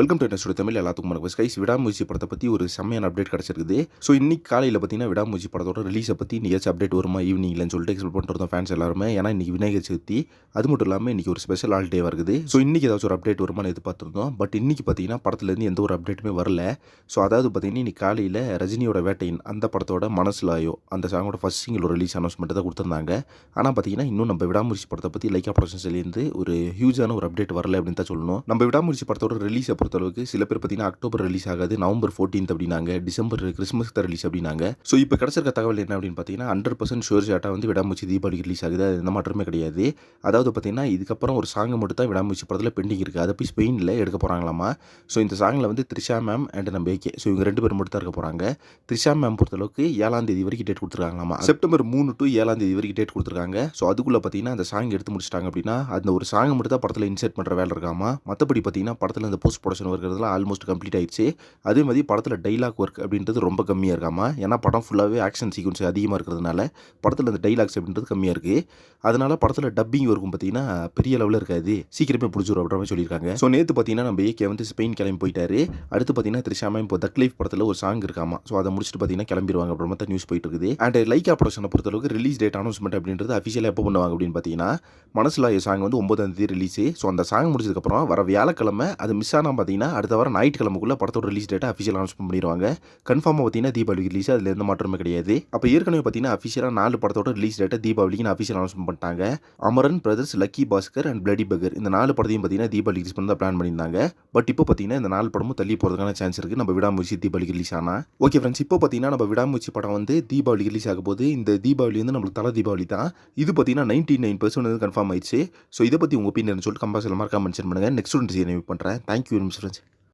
Welcome to என்ன தமிழ் எல்லாத்துக்கும் வணக்கம். ஸ்கைஸ் விடாமூச்சி படத்தை பற்றி ஒரு செம்மையான அப்டேட் கிடச்சிருக்குது. ஸோ இன்னைக்கு காலையில் பார்த்தீங்கன்னா விடாமூச்சி படத்தோட ரிலீஸை பற்றி இன்னைக்கு அப்டேட் வருமா? ஈவினிங்லன்னு சொல்லிட்டு எக்ஸ்பெக்ட் பண்ணுறோம் ஃபேன்ஸ் எல்லாருமே. ஏன்னா இன்னைக்கு விநாயகர் சதுர்த்தி. அது மட்டும் இல்லாமல் இன்னைக்கு ஒரு ஸ்பெஷல் ஹாலிடே வருது ஸோ இன்னைக்கு ஏதாச்சும் ஒரு அப்டேட் வருமானு எதிர்பார்த்துருந்தோம். பட் இன்னைக்கு பார்த்தீங்கன்னா படத்துலேருந்து எந்த ஒரு அப்டேட்டுமே வரல. ஸோ அதாவது பார்த்தீங்கன்னா இன்னைக்கு காலையில் ரஜினியோட வேட்டையின் அந்த படத்தோட மனசுலாயோ அந்த சாங்கோட ஃபர்ஸ்ட் சிங்கிள் ரிலீஸ் அனௌன்ஸ்மெண்ட் தான் கொடுத்துருந்தாங்க. ஆனால் பார்த்தீங்கன்னா இன்னும் நம்ம விடாமூச்சி படத்தை பற்றி லைக்கா ப்ரொடக்ஷன்ஸ்லேருந்து ஒரு ஹியூஜான ஒரு அப்டேட் வரல அப்படின்னு தான் சொல்லணும். நம்ம விடாமூச்சி படத்தோட ரிலீஸை பொறுத்தளவுக்கு சில பேர் பார்த்தீங்கன்னா அக்டோபர் ரிலீஸ் ஆகாது நவம்பர் ஃபோர்டீன்த் அப்படின்னாங்க டிசம்பர் கிறிஸ்மஸ் தான் ரிலீஸ் அப்படின்னாங்க. ஸோ இப்போ கிடச்சிருக்க தகவல் என்ன அப்படின்னு பார்த்தீங்கன்னா ஹண்ட்ரட் பர்சன்ட் ஷோர் ஷாட்டாக வந்து விடாமுயற்சி தீபாவளிக்கு ரிலீஸ் ஆகுது. அது எந்த மாற்றமே கிடையாது. அதாவது பார்த்தீங்கன்னா இதுக்கப்புறம் ஒரு சாங் மட்டும் தான் விடாமுயற்சி படத்தில் பெண்டிங் இருக்குது அதை போய் ஸ்பெயினில் எடுக்க போகிறாங்களாமா ஸோ இந்த சாங்கில் வந்து த்ரிஷா மேம் அண்ட் நம்ம ஏகே ஸோ இவங்க ரெண்டு பேர் மட்டும் தான் இருக்க போகிறாங்க த்ரிஷா மேம் பொறுத்தளவுக்கு ஏழாம் தேதி வரைக்கும் டேட் கொடுத்துருக்காங்களாமா? செப்டம்பர் மூணு டு ஏழாம் தேதி வரைக்கும் டேட் கொடுத்துருக்காங்க. ஸோ அதுக்குள்ளே பார்த்தீங்கன்னா அந்த சாங் எடுத்து முடிச்சிட்டாங்க அப்படின்னா அந்த ஒரு சாங் மட்டும் தான் படத்தில் இன்செர்ட் பண்ணுற வேலை இருக்காமா? மற்றபடி பார்த்தீங்கன்னா படத்தில் அந்த போஸ்ட் ப்ரொடக்ஷன் இதெல்லாம் ஆல்மோஸ்ட் கம்ப்ளீட் ஆயிடுச்சு. அதே மாதிரி படத்தில் டைலாக் ஒர்க் அப்படின்றது ரொம்ப கம்மியாக இருக்காமா ஏன்னா படம் ஃபுல்லாகவே ஆக்ஷன் சீக்வன்ஸ் அதிகமாக இருக்கிறதுனால படத்தில் அந்த டைலாக்ஸ் அப்படின்றது கம்மியாக இருக்குது அதனால் படத்தில் டப்பிங் ஒர்க்கும் பார்த்தீங்கன்னா பெரிய லெவலில் இருக்காது. சீக்கிரமே பிடிச்சிரும் அப்படின்ற மாதிரி சொல்லியிருக்காங்க. ஸோ நேற்று பார்த்தீங்கன்னா நம்ம ஏகே வந்து ஸ்பெயின் கிளம்பி போயிட்டாரு. அடுத்து பார்த்தீங்கன்னா திரிஷாமா இப்போ தக் லைஃப் படத்தில் ஒரு சாங் இருக்காமா ஸோ அதை முடிச்சுட்டு பார்த்தீங்கன்னா கிளம்பிடுவாங்க அப்புறமா தான் நியூஸ் போயிட்டு இருக்குது. அண்ட் லைக்கா ப்ரொடக்ஷனை பொறுத்தளவுக்கு ரிலீஸ் டேட் அனௌன்ஸ்மெண்ட் அப்படின்றது அஃபிஷியலாக எப்போ பண்ணுவாங்க அப்படின்னு பார்த்தீங்கன்னா மனசில் சாங் வந்து ஒன்பதாம் தேதி ரிலீஸு ஸோ அந்த சாங் முடிச்சதுக்கப்புறம் வர வியாழக்கிழமை அது மிஸ் ஆனால் பார்த்தீங்கன்னா அடுத்த வாரம் ஞாயிற்றுக்கிழமைக்குள்ள படத்தோட ரிலீஸ் டேட்டை அஃபிஷியல் அனௌன்ஸ் பண்ணிடுவாங்க. கன்ஃபார்மாக பார்த்தீங்கன்னா தீபாவளிக்கு ரிலீஸ் அதில் எந்த மாற்றமே கிடையாது. அப்போ ஏற்கனவே பார்த்தீங்கன்னா அஃபிஷியலாக நாலு படத்தோட ரிலீஸ் டேட்டை தீபாவளிக்கு அஃபிஷியல் அனௌன்ஸ் பண்ணிட்டாங்க. Amaran Brothers Lucky Baskhar and Bloody Beggar இந்த நாலு படத்தையும் பார்த்தீங்கன்னா தீபாவளி ரிலீஸ் பண்ண பிளான் பண்ணியிருந்தாங்க. பட் இப்போ பார்த்தீங்கன்னா இந்த நாலு படமும் தள்ளி போகிறதுக்கான சான்ஸ் இருக்குது நம்ம விடாமுயற்சி தீபாவளிக்கு ரிலீஸ் ஆனால் ஓகே ஃப்ரெண்ட்ஸ் இப்போ பார்த்தீங்கன்னா நம்ம விடாமுயற்சி படம் வந்து தீபாவளி ரிலீஸ் ஆக போது இந்த தீபாவளி வந்து நம்மளுக்கு தலை தீபாவளி தான். இது பார்த்தீங்கன்னா நைன்டி நைன் பர்சன்ட் வந்து கன்ஃபார்ம் ஆயிடுச்சு. ஸோ இதை பற்றி உங்கள் ஒப்பீனியன் சொல்லிட்டு கம்பல்சரி மறக்காம மென்ஷன் பண்ணுங்கள் நெக்ஸ்ட் ஒன்று பண்ணுறேன் தேங்க்யூ ইন্স্যুরেন্স